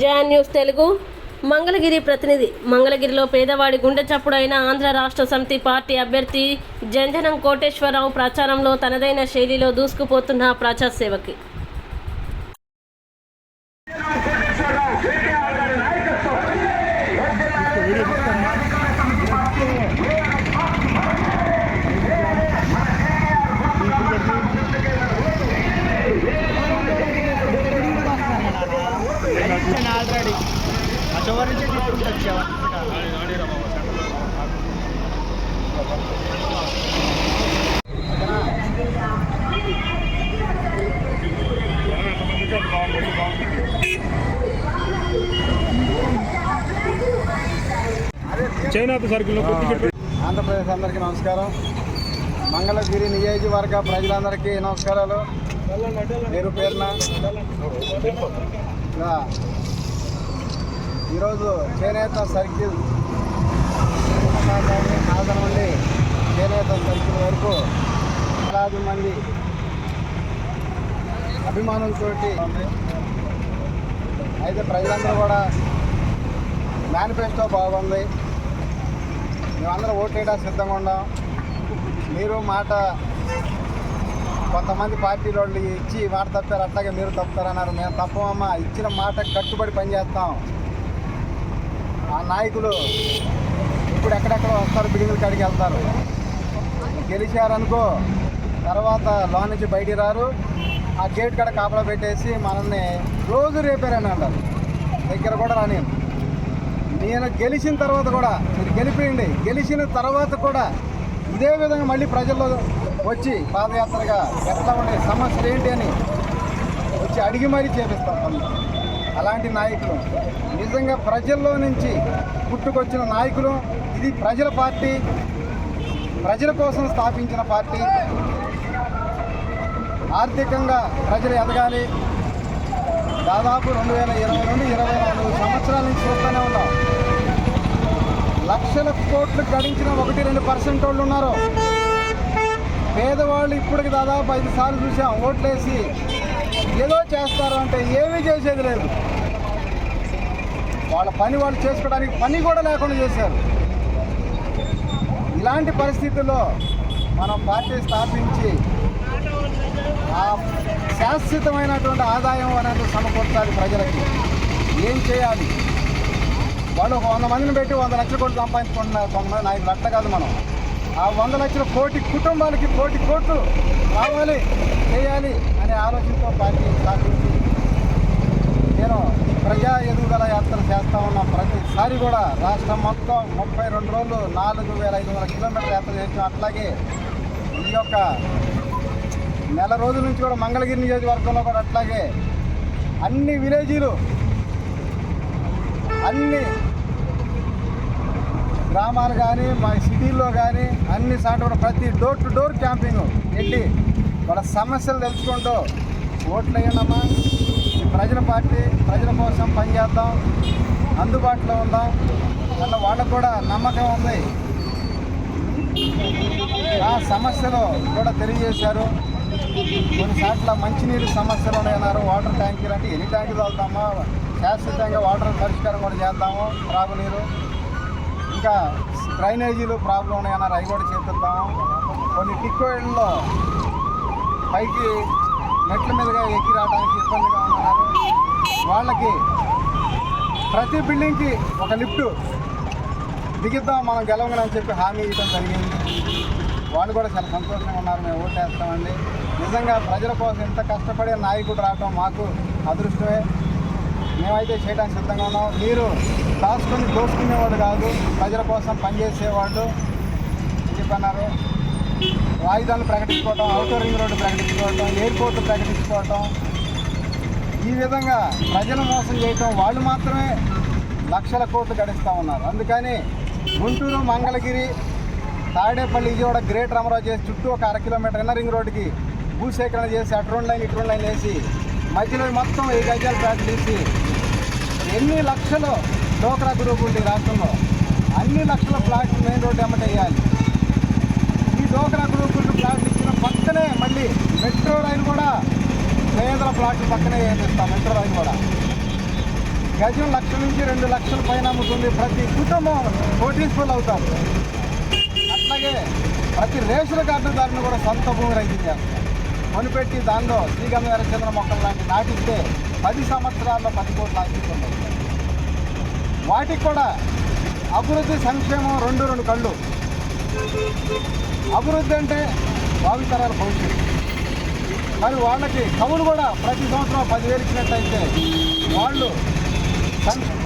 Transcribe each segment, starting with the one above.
John news Telugu. Mangalagiri ప్రతినిధి. మంగళగిరిలో పేదవాడి గుండె చప్పుడైన ఆంధ్ర రాష్ట్ర సమితి పార్టీ అభ్యర్థి జంజనం కోటేశ్వరరావు ప్రచారంలో తనదైన శైలిలో దూసుకుపోతున్న ప్రచార ఆంధ్రప్రదేశ్ అందరికీ నమస్కారం. మంగళగిరి నియోజకవర్గ ప్రజలందరికీ నమస్కారాలు. పేరు పేరున ఈరోజు చేనేత సర్కిల్ నాదన నుండి చేనేత సర్కిల్ వరకు వేలాది మంది అభిమానులతో అయితే ప్రజలందరూ కూడా మేనిఫెస్టో బాగుంది. మేమందరం ఓట్లేయడానికి సిద్ధంగా ఉన్నాం. మీరు మాట కొంతమంది పార్టీ వాళ్ళు ఇచ్చి మాట తప్పారు అట్లాగే మీరు తప్పుతారన్నారు. మేము తప్పమమ్మా ఇచ్చిన మాట కట్టుబడి పనిచేస్తాం. ఆ నాయకులు ఇప్పుడు ఎక్కడెక్కడ వస్తారు బిల్డింగ్ల కాడికి వెళ్తారు. గెలిచారనుకో తర్వాత లోన్ నుంచి బయటికి రారు. ఆ గేట్ కాడ కాపలా పెట్టేసి మనల్ని రోజు రేపారని అంటారు. దగ్గర కూడా రాని నేను గెలిచిన తర్వాత కూడా మీరు గెలిపియండి. గెలిచిన తర్వాత కూడా ఇదే విధంగా మళ్ళీ ప్రజల్లో వచ్చి పాదయాత్రగా ఎట్లా ఉండే సమస్యలు ఏంటి అని వచ్చి అడిగి మరీ చేపిస్తాం పనులు అలాంటి నాయకులు. నిజంగా ప్రజల్లో నుంచి పుట్టుకొచ్చిన నాయకులు ఇది ప్రజల పార్టీ ప్రజల కోసం స్థాపించిన పార్టీ. ఆర్థికంగా ప్రజలు ఎదగాలి. దాదాపు రెండు వేల ఇరవై నుండి ఇరవై నాలుగు సంవత్సరాల నుంచి చూస్తూనే ఉన్నాం. లక్షల కోట్లు గడించిన ఒకటి రెండు పర్సెంట్ వాళ్ళు ఉన్నారు. పేదవాళ్ళు ఇప్పటికి దాదాపు ఐదు సార్లు చూసాం ఓట్లేసి ఏదో చేస్తారు అంటే ఏమీ చేసేది లేదు. వాళ్ళ పని వాళ్ళు చేసుకోవడానికి పని కూడా లేకుండా చేశారు. ఇలాంటి పరిస్థితుల్లో మనం పార్టీ స్థాపించి ఆ శాశ్వతమైనటువంటి ఆదాయం అనేది సమకూర్చాలి ప్రజలకి. ఏం చేయాలి? వాళ్ళు ఒక వంద మందిని పెట్టి వంద లక్షల కోట్లు సంపాదించుకుంటున్నారు కొంతమంది నాయకులు. అట్లా కాదు మనం. ఆ వంద లక్షల కోటి కుటుంబాలకి కోటి కోట్లు రావాలి చేయాలి అనే ఆలోచనతో పార్టీ స్థాపించి నేను ప్రజా ఎదుగుదల యాత్ర చేస్తా ఉన్నాం ప్రతిసారి కూడా రాష్ట్రం మొత్తం ముప్పై రెండు రోజులు నాలుగు వేల ఐదు వందల కిలోమీటర్ల యాత్ర చేసాం. అట్లాగే ఈ యొక్క నెల రోజుల నుంచి కూడా మంగళగిరి నియోజకవర్గంలో కూడా అట్లాగే అన్ని విలేజీలు అన్ని గ్రామాలు కానీ మా సిటీల్లో కానీ అన్ని సార్లు కూడా ప్రతి డోర్ టు డోర్ క్యాంపింగ్ వెళ్ళి వాళ్ళ సమస్యలు తెలుసుకుంటూ ఓట్లు వేయండమ్మా. ఈ ప్రజల పార్టీ ప్రజల కోసం పనిచేద్దాం అందుబాటులో ఉందాం అట్లా వాళ్ళకు కూడా నమ్మకం ఉంది. ఆ సమస్యలు కూడా తెలియజేశారు. కొన్నిసార్లు మంచినీరు సమస్యలు ఉన్నాయన్నారు వాటర్ ట్యాంకీలు అంటే ఎన్ని ట్యాంకులు వెళ్తామా శాశ్వతంగా వాటర్ పరిష్కారం కూడా చేద్దాము త్రాగునీరు ఇంకా డ్రైనేజీలు ప్రాబ్లం ఉన్నాయన్నారు అవి కూడా చేపిద్దాము. కొన్ని టిక్కోయిల్లో పైకి మెట్ల మీదుగా ఎక్కి రావడానికి ఇబ్బందిగా ఉన్నారు. వాళ్ళకి ప్రతి బిల్డింగ్కి ఒక లిఫ్ట్ దిగిద్దాం మనం గెలవగలని చెప్పి హామీ ఇవ్వడం జరిగింది. వాళ్ళు కూడా చాలా సంతోషంగా ఉన్నారు మేము ఓటేస్తామండి నిజంగా ప్రజల కోసం ఎంత కష్టపడే నాయకుడు రావటం మాకు అదృష్టమే. మేమైతే చేయడానికి సిద్ధంగా ఉన్నాం. మీరు దాచుకొని దోసుకునేవాడు కాదు ప్రజల కోసం పనిచేసేవాడు చెప్పన్నారు? రాజధానులు ప్రకటించుకోవటం అవుటర్ రింగ్ రోడ్డు ప్రకటించుకోవటం ఎయిర్పోర్ట్ ప్రకటించుకోవటం. ఈ విధంగా ప్రజలు మోసం చేయటం వాళ్ళు మాత్రమే లక్షల కోట్లు గడిస్తూ ఉన్నారు. అందుకని గుంటూరు మంగళగిరి తాడేపల్లి విజయవాడ గ్రేటర్ అమరావతి చేసి చుట్టూ ఒక అర కిలోమీటర్ ఇన్నర్ రింగ్ రోడ్డుకి భూసేకరణ చేసి అటు రెండు లైన్ ఇటు రెండు లైన్ వేసి మధ్యలో మొత్తం ఈ గజాలు ప్యాక్ తీసి ఎన్ని లక్షలు డోక్రా గ్రూప్ ఉంది రాష్ట్రంలో? అన్ని లక్షల ఫ్లాట్లు మెయిన్ రోడ్డు ఎమ్మట వేయాలి. ఈ డోక్రా గ్రూప్ ఫ్లాట్లు ఇచ్చిన పక్కనే మళ్ళీ మెట్రో రైలు కూడా పేదల ఫ్లాట్లు పక్కనే వేపిస్తాం మెట్రో రైలు కూడా. గజం లక్ష నుంచి రెండు లక్షల పైన అమ్ముతుంది ప్రతి కుటుంబం కోటీశ్వరులు అవుతారు. అట్లాగే ప్రతి రేషన్ కార్డుదారుని కూడా సొంత భూమి రైతు చేస్తారు. కొనిపెట్టి దానిలో శ్రీగంధ ఎర్రచంద్ర మొక్కలు లాంటి నాటిస్తే పది సంవత్సరాల్లో పది కోట్ల ఆశిస్తుంది వాటికి కూడా అభివృద్ధి సంక్షేమం రెండు రెండు కళ్ళు. అభివృద్ధి అంటే భావితరాల భవిష్యత్తు. మరి వాళ్ళకి కవులు కూడా ప్రతి సంవత్సరం పదివేలు ఇచ్చినట్టయితే వాళ్ళు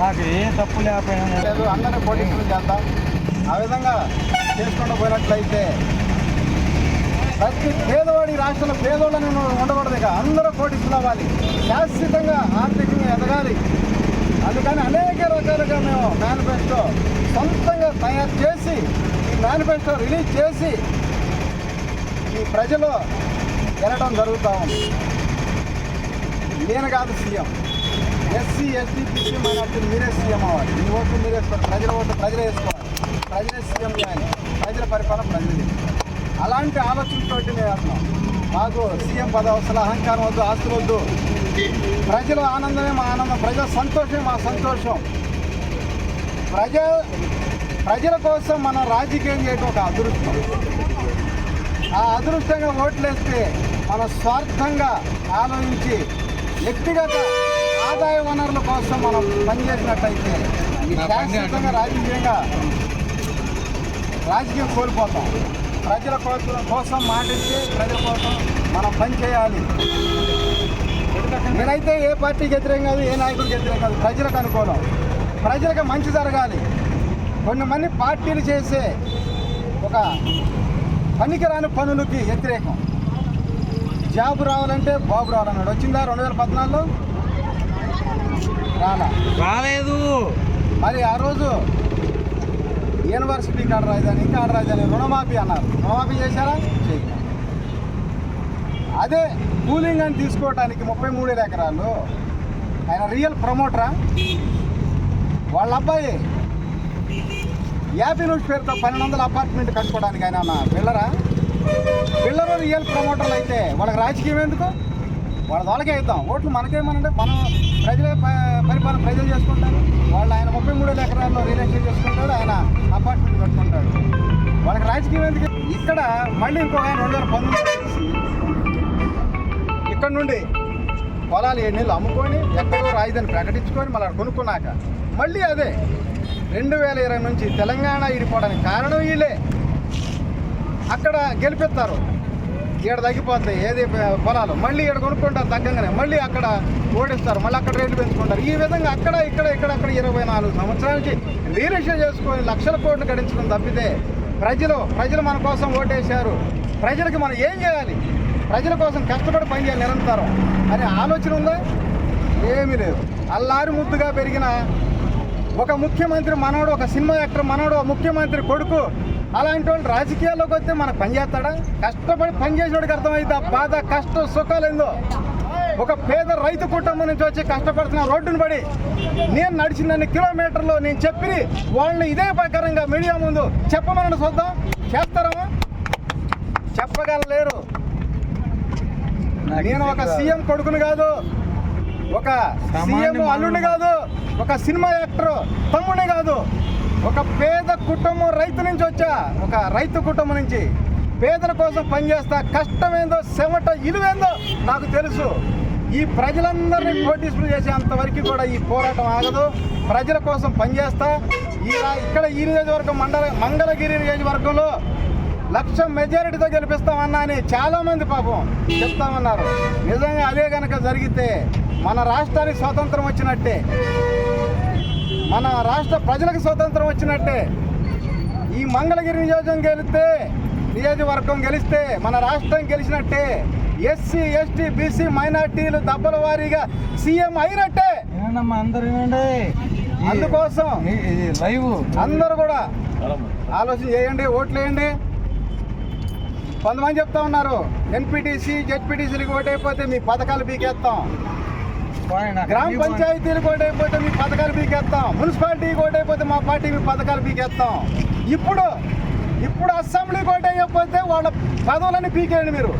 నాకు ఏ తప్పు లేకపోయినా లేదు అందరినీ పోటీసులు చేద్దాం. ఆ విధంగా చేసుకుంటూ పోయినట్లయితే ప్రతి పేదవాడి రాష్ట్రంలో పేదోళ్ళని ఉండకూడదు ఇక. అందరూ కోటీసులు అవ్వాలి శాశ్వతంగా ఆర్థికంగా ఎదగాలి. అందుకని అనేక రకాలుగా మేము మేనిఫెస్టో సొంతంగా తయారు చేసి ఈ మేనిఫెస్టో రిలీజ్ చేసి ఈ ప్రజలు వినడం జరుగుతూ ఉంది. నేను కాదు CM. SC ST BC minority మీరే సీఎం అవ్వాలి. మీ ఓట్లు మీరే ప్రజల ఓట్లు ప్రజలే వేసుకోవాలి. ప్రజలే సీఎం కానీ ప్రజల పరిపాలన ప్రజలే అలాంటి ఆలోచనతోటి మేము వెళ్తున్నాం మాకు సీఎం పదవి అవసరం అహంకారం వద్దు ఆస్తులు వద్దు. ప్రజల ఆనందమే మా ఆనందం ప్రజల సంతోషమే మా సంతోషం. ప్రజ ప్రజల కోసం మనం రాజకీయం చేయడం ఒక అదృష్టం. ఆ అదృష్టంగా ఓట్లేస్తే మన స్వార్థంగా ఆలోచించి వ్యక్తిగత ఆదాయ వనరుల కోసం మనం పనిచేసినట్టయితే శాశ్వతంగా రాజకీయంగా రాజకీయం కోల్పోతాం. ప్రజల కోసం కోసం మాటిస్తే ప్రజల కోసం మనం పని చేయాలి. నేనైతే ఏ పార్టీకి వ్యతిరేకం కాదు ఏ నాయకుడికి వ్యతిరేకం కాదు ప్రజలకు అనుకూలం. ప్రజలకు మంచి జరగాలి. కొన్ని మంది పార్టీలు చేసే ఒక పనికిరాని పనులకి వ్యతిరేకం. జాబ్ రావాలంటే బాబు రావాలన్నాడు. వచ్చిందా రెండు వేల పద్నాలుగులో? రాలా. రాలేదు. మరి ఆ రోజు యూనివర్సిటీ కాడ రాజధాని ఇంకా ఆడ రాజధాని రుణమాఫీ అన్నారు. రుణమాఫీ చేశారా? చేయలేదు. అదే కూలింగ్ అని తీసుకోవడానికి ముప్పై మూడు ఎకరాలు ఆయన రియల్ ప్రమోటరా? వాళ్ళ అబ్బాయి యాభై నుంచి పేరుతో పన్నెండు వందల అపార్ట్మెంట్ కట్టుకోవడానికి ఆయన ఉన్న పిల్లరా? పిల్లరు రియల్ ప్రమోటర్లు అయితే వాళ్ళకి రాజకీయం ఎందుకు? వాళ్ళ వాళ్ళకే ఇద్దాం. ఓట్లు మనకేమనంటే మనం ప్రజలే ప- పరిపాలన ప్రజలు చేసుకుంటారు. వాళ్ళు ఆయన ముప్పై మూడు ఎకరాల్లో రిలేషన్ చేసుకుంటాడు ఆయన అపార్ట్మెంట్ కట్టుకుంటాడు. వాళ్ళకి రాజకీయం ఎందుకు? ఇక్కడ మళ్ళీ ఇంకో ఆయన రెండు వేల పంతొమ్మిది ఇక్కడ నుండి పొలాలు ఏడు నెలలు అమ్ముకొని ఎక్కడో రాజధాని ప్రకటించుకొని మళ్ళీ కొనుక్కున్నాక మళ్ళీ అదే రెండు వేల ఇరవై నుంచి తెలంగాణ ఇడిపోవడానికి కారణం వీళ్ళే. అక్కడ గెలిపిస్తారు. ఈడ తగ్గిపోతాయి ఏది పొలాలు. మళ్ళీ ఈడ కొనుక్కుంటారు తగ్గంగానే. మళ్ళీ అక్కడ ఓడిస్తారు. మళ్ళీ అక్కడ రేట్లు పెంచుకుంటారు. ఈ విధంగా అక్కడ ఇక్కడ ఇక్కడ అక్కడ ఇరవై నాలుగు సంవత్సరాలకి లీడర్షిప్ చేసుకొని లక్షల కోట్లు గడించడం తప్పితే ప్రజలు ప్రజలు మన కోసం ఓటేశారు. ప్రజలకు మనం ఏం చేయాలి? ప్రజల కోసం కష్టపడి పనిచేయాలి నిరంతరం. అనే ఆలోచన ఉందా? ఏమీ లేదు. అల్లారి ముద్దుగా పెరిగిన ఒక ముఖ్యమంత్రి మనోడు ఒక సినిమా యాక్టర్ మనోడు ముఖ్యమంత్రి కొడుకు అలాంటి వాళ్ళు రాజకీయాల్లోకి వస్తే మనకు పని చేస్తాడా? కష్టపడి పని చేసేవాడికి అర్థమైంది? ఆ బాధ కష్టం సుఖాలు ఏందో? ఒక పేద రైతు కుటుంబం నుంచి వచ్చి కష్టపడుతున్న రోడ్డును పడి నేను నడిచినన్ని కిలోమీటర్లు నేను చెప్పి వాళ్ళని ఇదే ప్రకారంగా మీడియా ముందు చెప్పమని చూద్దాం. చేస్తారమ్మా చెప్పగలలేరు. నేను ఒక సీఎం కొడుకుని కాదు ఒక సీఎం అల్లుడిని కాదు ఒక సినిమా యాక్టర్ తమ్ముడిని కాదు. ఒక పేద కుటుంబం రైతు నుంచి వచ్చా? ఒక రైతు కుటుంబం నుంచి. పేదల కోసం పనిచేస్తా కష్టమేందో చెమట ఇలువేందో నాకు తెలుసు. ఈ ప్రజలందరినీ పోటీసులు చేసేంత వరకు కూడా ఈ పోరాటం ఆగదు. ప్రజల కోసం పనిచేస్తా. ఈ ఇక్కడ ఈ నియోజకవర్గం మండల మంగళగిరి నియోజకవర్గంలో లక్ష మెజారిటీతో గెలిపిస్తామన్నా అని చాలామంది పాపం చెప్తామన్నారు. నిజంగా అదే కనుక జరిగితే మన రాష్ట్రానికి స్వాతంత్రం వచ్చినట్టే. మన రాష్ట్ర ప్రజలకు స్వాతంత్రం వచ్చినట్టే. ఈ మంగళగిరి నియోజకం గెలిస్తే నియోజకవర్గం గెలిస్తే మన రాష్ట్రం గెలిచినట్టే. ఎస్సీ ఎస్టీ బీసీ మైనార్టీలు దెబ్బల వారీగా సీఎం అయినట్టే. అందరు అందుకోసం లైవ్ అందరూ కూడా ఆలోచన చేయండి ఓట్లు వేయండి. కొంతమంది చెప్తా ఉన్నారు ఎన్పిటిసి జెడ్పీటీసీలకు ఓటైపోతే మీ పథకాలు బీకేస్తాం గ్రామ పంచాయతీలకు ఓటైపోతే మీ పథకాలు బీకేస్తాం మున్సిపాలిటీకి ఓటైపోతే మా పార్టీ మీ పథకాలు బీకేస్తాం ఇప్పుడు ఇప్పుడు అసెంబ్లీకి ఓటైపోతే వాళ్ళ పదవులన్నీ పీకేయండి మీరు.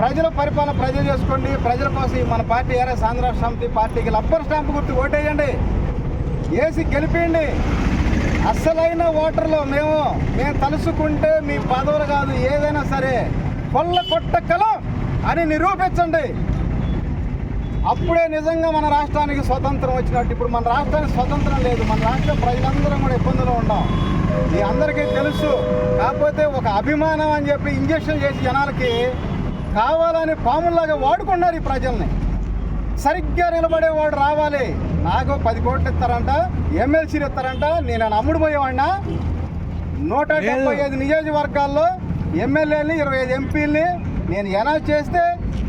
ప్రజల పరిపాలన ప్రజలు చేసుకోండి. ప్రజల కోసం మన పార్టీ ఏరే ఆంధ్ర సమితి పార్టీకి లబ్బర్ స్టాంప్ గుర్తు ఓటేయండి. వేసి గెలిపేయండి. అస్సలైన ఓటర్లు మేము మేము తలుసుకుంటే మీ పదవులు కాదు. ఏదైనా సరే కొల్ల కొట్టకలం అని నిరూపించండి. అప్పుడే నిజంగా మన రాష్ట్రానికి స్వతంత్రం వచ్చినట్టు. ఇప్పుడు మన రాష్ట్రానికి స్వతంత్రం లేదు. మన రాష్ట్ర ప్రజలందరం కూడా ఇబ్బందులు ఉన్నాం. మీ అందరికీ తెలుసు. కాకపోతే ఒక అభిమానం అని చెప్పి ఇంజక్షన్ చేసి జనాలకి కావాలని పాముల్లాగా వాడుకున్నారు ఈ ప్రజల్ని. సరిగ్గా నిలబడేవాడు రావాలి. నాకు పది కోట్లు ఇస్తారంట ఎమ్మెల్సీలు ఇస్తారంట నేను అమ్ముడు పోయేవాడినా? నూట. డెబ్బై ఐదు నియోజకవర్గాల్లో ఎమ్మెల్యేని ఇరవై ఐదు ఎంపీలని నేను ఎనౌన్స్ చేస్తే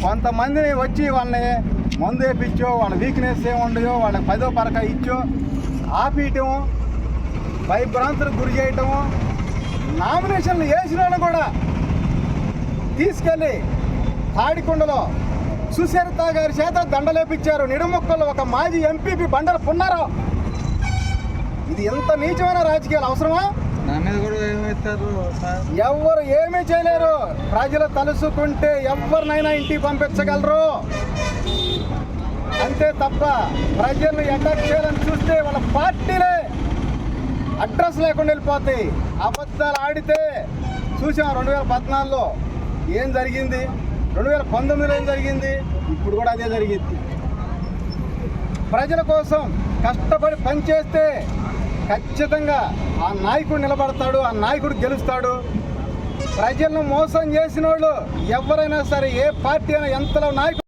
కొంతమందిని వచ్చి వాళ్ళని మందు వేపించో వాళ్ళ వీక్నెస్ ఏముండయో వాళ్ళకి పదో పరక ఇచ్చో ఆపేయటం భయభ్రాంతులకు గురి చేయటం నామినేషన్లు వేసిన వాళ్ళని కూడా తీసుకెళ్ళి తాడికొండలో సుచరిత గారి చేత దండలేపించారు. నిడుముక్కలు ఒక మాజీ ఎంపీపీ బండల పున్నారావు ఇది ఎంత నీచమైన రాజకీయాలు అవసరమా? ఎవరు ఏమీ చేయలేరు. ప్రజలు తలుసుకుంటే ఎవరినైనా ఇంటికి పంపించగలరు. అంతే తప్ప ప్రజలను అటాక్ చేయాలని చూస్తే వాళ్ళ పార్టీలే అడ్రస్ లేకుండా వెళ్ళిపోతాయి. అబద్ధాలు ఆడితే చూసాం రెండు వేల పద్నాలుగులో ఏం జరిగింది? రెండు వేల పంతొమ్మిదిలో ఏం జరిగింది? ఇప్పుడు కూడా అదే జరిగింది. ప్రజల కోసం కష్టపడి పనిచేస్తే ఖచ్చితంగా ఆ నాయకుడు నిలబడతాడు ఆ నాయకుడు గెలుస్తాడు. ప్రజలను మోసం చేసిన వాళ్ళు ఎవరైనా సరే ఏ పార్టీ అయినా ఎంతలో నాయకుడు